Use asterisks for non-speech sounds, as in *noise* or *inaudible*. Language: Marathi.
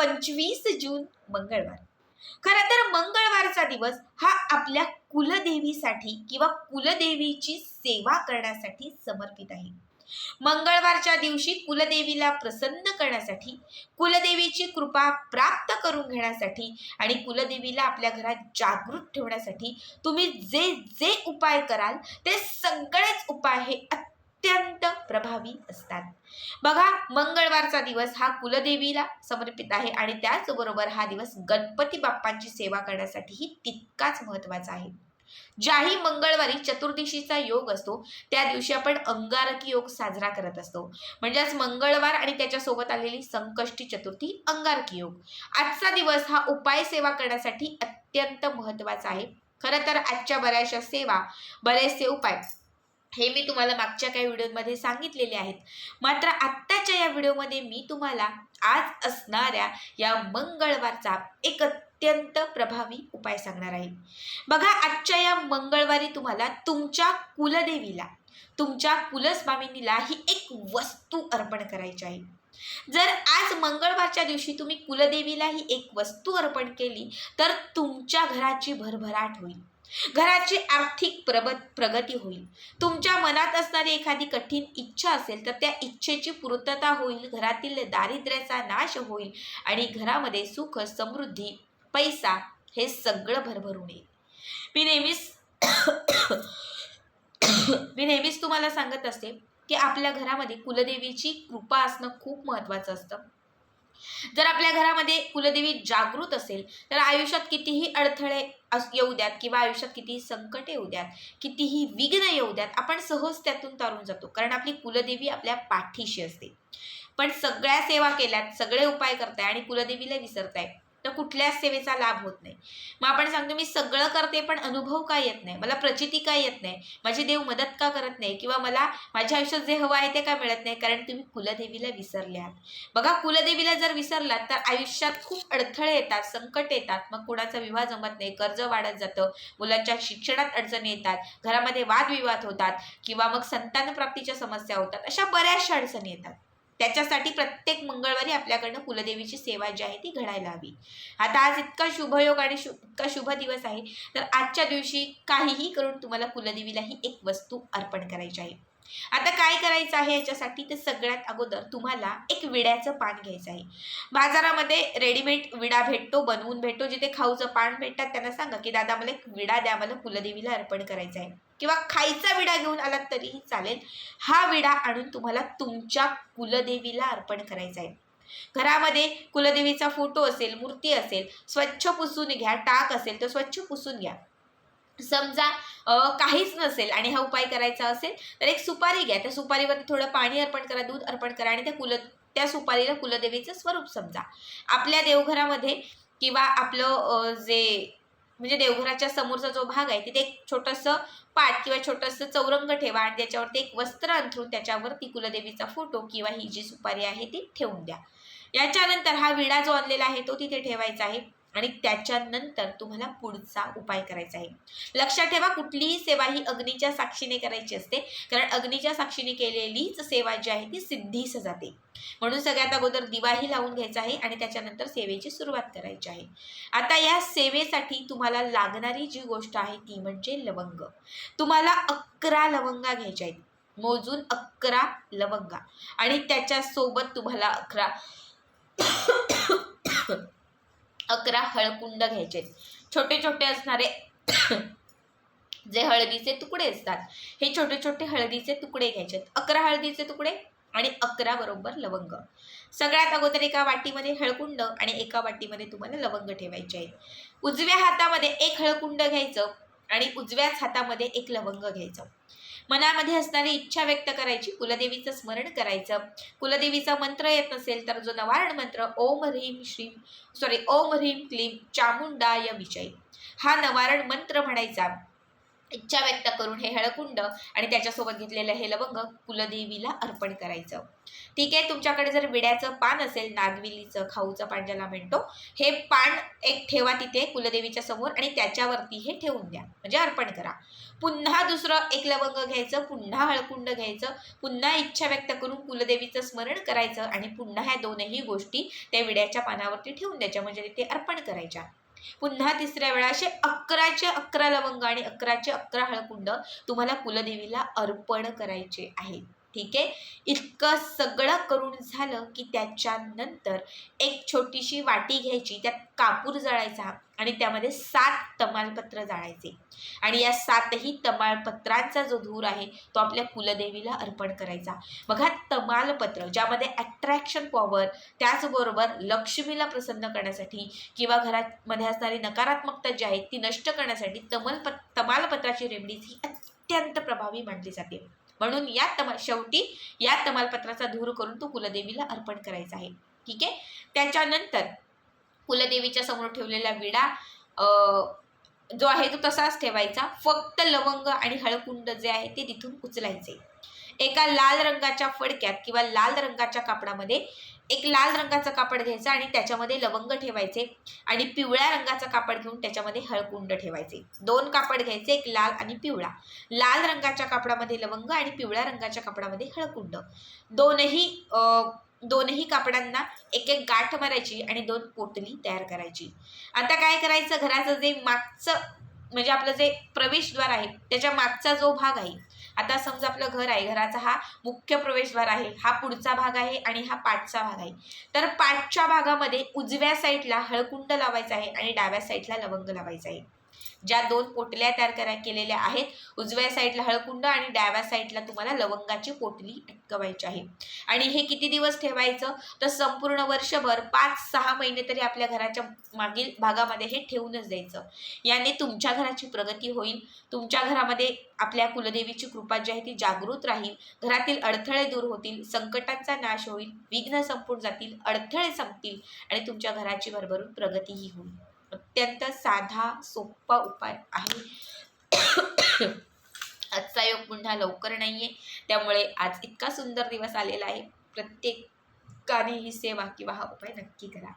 पंचवीस जून मंगळवार. खरं तर मंगळवारचा दिवस हा आपल्या कुलदेवीसाठी किंवा कुलदेवीची सेवा करण्यासाठी समर्पित आहे. मंगळवारच्या दिवशी कुलदेवीला प्रसन्न करण्यासाठी कुलदेवीची कृपा प्राप्त करून घेण्यासाठी आणि कुलदेवीला आपल्या घरात जागृत ठेवण्यासाठी तुम्ही जे जे उपाय कराल ते सगळेच उपाय हे अत्यंत प्रभावी असतात. बघा मंगळवारचा दिवस हा कुलदेवीला समर्पित आहे आणि त्याचबरोबर हा दिवस गणपती बाप्पांची सेवा करण्यासाठीही तितकाच महत्त्वाचा आहे. ज्याही मंगळवारी चतुर्दशीचा योग असतो त्या दिवशी आपण अंगारकी योग साजरा करत असतो. म्हणजेच मंगळवार आणि त्याच्यासोबत आलेली संकष्टी चतुर्थी अंगारकी योग. आजचा दिवस हा उपाय सेवा करण्यासाठी अत्यंत महत्त्वाचा आहे. खरं तर आजच्या बऱ्याचशा सेवा बरेचसे उपाय हे मी तुम्हाला मागच्या काही व्हिडिओमध्ये सांगितलेले आहेत. मात्र आत्ताच्या या व्हिडिओमध्ये मी तुम्हाला आज असणाऱ्या या मंगळवारचा एक अत्यंत प्रभावी उपाय सांगणार आहे. बघा आजच्या या मंगळवारी तुम्हाला तुमच्या कुलदेवीला तुमच्या कुलस्वामिनीला ही एक वस्तू अर्पण करायची आहे. जर आज मंगळवारच्या दिवशी तुम्ही कुलदेवीला ही एक वस्तू अर्पण केली तर तुमच्या घराची भरभराट होईल. घराची आर्थिक प्रब प्रगती होईल. तुमच्या मनात असणारी एखादी कठीण इच्छा असेल तर त्या इच्छेची पूर्तता होईल घरातील दारिद्र्याचा नाश होईल आणि घरामध्ये सुख समृद्धी पैसा हे सगळं भरभरून येईल. मी नेहमीच *coughs* मी नेहमीच तुम्हाला सांगत असते की आपल्या घरामध्ये कुलदेवीची कृपा असणं खूप महत्त्वाचं असतं. जर आपल्या घरामध्ये कुलदेवी जागृत असेल तर आयुष्यात कितीही अडथळे अस येऊ द्यात किंवा आयुष्यात कितीही संकट येऊ द्यात कितीही विघ्न येऊ द्यात आपण सहज त्यातून तारून जातो. कारण आपली कुलदेवी आपल्या पाठीशी असते. पण सगळ्या सेवा केल्यात सगळे उपाय करताय आणि कुलदेवीला विसरताय. तर कुठल्याच सेवेचा लाभ होत नाही. मग आपण सांगतो मी सगळं करते पण अनुभव का येत नाही? मला प्रचिती का येत नाही? माझी देव मदत का करत नाही? किंवा मला माझ्या आयुष्यात जे हवं आहे ते का मिळत नाही? कारण तुम्ही कुलदेवीला विसरले आहात बघा कुलदेवीला जर विसरलात तर आयुष्यात खूप अडथळे येतात संकट येतात. मग कुणाचा विवाह जमत नाही कर्ज वाढत जातं मुलांच्या शिक्षणात अडचणी येतात घरामध्ये वादविवाद होतात किंवा मग संतान प्राप्तीच्या समस्या होतात अशा बऱ्याचशा अडचणी येतात. त्याच्यासाठी प्रत्येक मंगळवारी आपल्याकडनं कुलदेवीची सेवा जी आहे ती घडायला हवी. आता आज इतका शुभयोग आणि शु इतका शुभ दिवस आहे तर आजच्या दिवशी काहीही करून तुम्हाला कुलदेवीला ही एक वस्तू अर्पण करायची आहे. आता काय करायचं आहे याच्यासाठी? तर सगळ्यात अगोदर तुम्हाला एक विड्याचं पान घ्यायचं आहे. बाजारामध्ये रेडीमेड विडा भेटतो बनवून भेटतो जिथे खाऊचं पान भेटतात. त्यांना सांगा की दादा मला एक विडा द्या मला कुलदेवीला अर्पण करायचा आहे. किंवा खायचा विडा घेऊन आलात तरीही चालेल. हा विडा आणून तुम्हाला तुमच्या कुलदेवीला अर्पण करायचा आहे. घरामध्ये कुलदेवीचा फोटो असेल मूर्ती असेल स्वच्छ पुसून घ्या टाक असेल तर स्वच्छ पुसून घ्या. समजा काहीच नसेल आणि हा उपाय करायचा असेल तर एक सुपारी घ्या. त्या सुपारीवर थोडं पाणी अर्पण करा दूध अर्पण करा आणि त्या कुल त्या सुपारीला कुलदेवीचं स्वरूप समजा. आपल्या देवघरामध्ये किंवा आपलं जे म्हणजे देवघराच्या समोरचा जो भाग आहे तिथे एक छोटंसं पाट किंवा छोटंसं चौरंग ठेवा आणि त्याच्यावरती एक वस्त्र अंथरून त्याच्यावरती कुलदेवीचा फोटो किंवा ही जी सुपारी आहे ती ठेवून द्या. याच्यानंतर हा विडा जो आणलेला आहे तो तिथे ठेवायचा आहे. आणि त्याच्यानंतर तुम्हाला पुढचा उपाय करायचा आहे. लक्षात ठेवा कुठलीही सेवा ही अग्नीच्या साक्षीने करायची असते. कारण अग्नीच्या साक्षीने केलेलीच सेवा जी आहे ती सिद्धीस जाते. म्हणून सगळ्यात अगोदर दिवाही लावून घ्यायचा आहे आणि त्याच्यानंतर सेवेची सुरुवात करायची आहे. आता या सेवेसाठी तुम्हाला लागणारी जी गोष्ट आहे ती म्हणजे लवंग. तुम्हाला अकरा लवंगा घ्यायच्या आहेत. मोजून अकरा लवंगा. आणि त्याच्यासोबत तुम्हाला अकरा अकरा हळकुंड घ्यायचे. छोटे छोटे असणारे *coughs* जे हळदीचे तुकडे असतात हे छोटे छोटे हळदीचे तुकडे घ्यायचे. अकरा हळदीचे तुकडे आणि अकरा बरोबर लवंग. सगळ्यात अगोदर एका वाटीमध्ये हळकुंड आणि एका वाटीमध्ये तुम्हाला लवंग ठेवायचे आहेत उजव्या हातामध्ये एक हळकुंड घ्यायचं आणि उजव्याच हातामध्ये एक लवंग घ्यायचं. मनामध्ये असणारी इच्छा व्यक्त करायची कुलदेवीचं स्मरण करायचं. कुलदेवीचा मंत्र येत नसेल तर जो नवारण मंत्र ओम ह्रीम श्रीम सॉरी ओम ह्रीम क्लीम चामुंडाय विजय. हा नवारण मंत्र म्हणायचा. इच्छा व्यक्त करून हे हळकुंड आणि त्याच्यासोबत घेतलेलं हे लवंग कुलदेवीला अर्पण करायचं. ठीक आहे तुमच्याकडे जर विड्याचं पान असेल नागविलीचं खाऊचं पान ज्याला म्हणतो हे पान एक ठेवा तिथे कुलदेवीच्या समोर आणि त्याच्यावरती हे ठेवून द्या. म्हणजे अर्पण करा. पुन्हा दुसरं एक लवंग घ्यायचं पुन्हा हळकुंड घ्यायचं पुन्हा इच्छा व्यक्त करून कुलदेवीचं स्मरण करायचं आणि पुन्हा ह्या दोनही गोष्टी त्या विड्याच्या पानावरती ठेवून द्यायच्या. म्हणजे ते अर्पण करायच्या. पुन्हा तिसऱ्या वेळा असे अकराचे अकरा लवंग आणि अकराचे अकरा हळकुंड तुम्हाला कुलदेवीला अर्पण करायचे आहेत. ठीक आहे? इतकं सगळं करून झालं की त्याच्यानंतर एक छोटीशी वाटी घ्यायची त्यात कापूर जळायचा आणि त्यामध्ये सात तमालपत्र जाळायचे. आणि या सातही तमालपत्रांचा जो धूर आहे तो आपल्या कुलदेवीला अर्पण करायचा. बघा तमालपत्र ज्यामध्ये अट्रॅक्शन पॉवर त्याचबरोबर लक्ष्मीला प्रसन्न करण्यासाठी किंवा घरामध्ये असणारी नकारात्मकता जी आहे ती नष्ट करण्यासाठी तमलपत तमालपत्राची रेमडीज ही अत्यंत प्रभावी मानली जाते. म्हणून या तमा शेवटी या तमालपत्राचा धूर करून तो कुलदेवीला अर्पण करायचा आहे. ठीक आहे? त्याच्यानंतर कुलदेवीच्या समोर ठेवलेला विडा जो आहे तो तसाच ठेवायचा. फक्त लवंग आणि हळकुंड जे आहे ते तिथून उचलायचे. एका लाल रंगाच्या फडक्यात किंवा लाल रंगाच्या कापडामध्ये एक लाल रंगाचं कापड घ्यायचं आणि त्याच्यामध्ये लवंग ठेवायचे आणि पिवळ्या रंगाचं कापड घेऊन त्याच्यामध्ये हळकुंड ठेवायचे. दोन कापड घ्यायचे एक लाल आणि पिवळा. लाल रंगाच्या कापडामध्ये लवंग आणि पिवळ्या रंगाच्या कापडामध्ये हळकुंड. दोनही दोनही कापडांना एक एक गाठ मारायची आणि दोन पोटली तयार करायची. आता काय करायचं? घराचं जे मागचं म्हणजे आपलं जे प्रवेशद्वार आहे त्याच्या मागचा जो भाग आहे आता समजा आपलं घर आहे घराचा हा मुख्य प्रवेशद्वार आहे हा पुढचा भाग आहे आणि हा पाठचा भाग आहे. तर पाठच्या भागामध्ये उजव्या साईडला हळकुंड लावायचा आहे आणि डाव्या साईडला लवंग लावायचा आहे. ज्या दोन पोटल्या तयार करा केलेल्या आहेत उजव्या साईडला हळकुंड आणि डाव्या साईडला तुम्हाला लवंगाची पोटली अटकवायची आहे. आणि हे किती दिवस ठेवायचं? तर संपूर्ण वर्षभर पाच सहा महिने तरी आपल्या घराच्या मागील भागामध्ये हे ठेवूनच द्यायचं. याने तुमच्या घराची प्रगती होईल. तुमच्या घरामध्ये आपल्या कुलदेवीची कृपा जी आहे ती जागृत राहील. घरातील अडथळे दूर होतील संकटांचा नाश होईल विघ्न संपून जातील अडथळे संपतील आणि तुमच्या घराची भरभरून प्रगतीही होईल. अत्यंत साधा सोपा उपाय आहे. आजचा योग पुन्हा लवकर नाही आहे त्यामुळे आज इतका सुंदर दिवस आलेला आहे. प्रत्येकाने ही सेवा किंवा हा उपाय नक्की करा.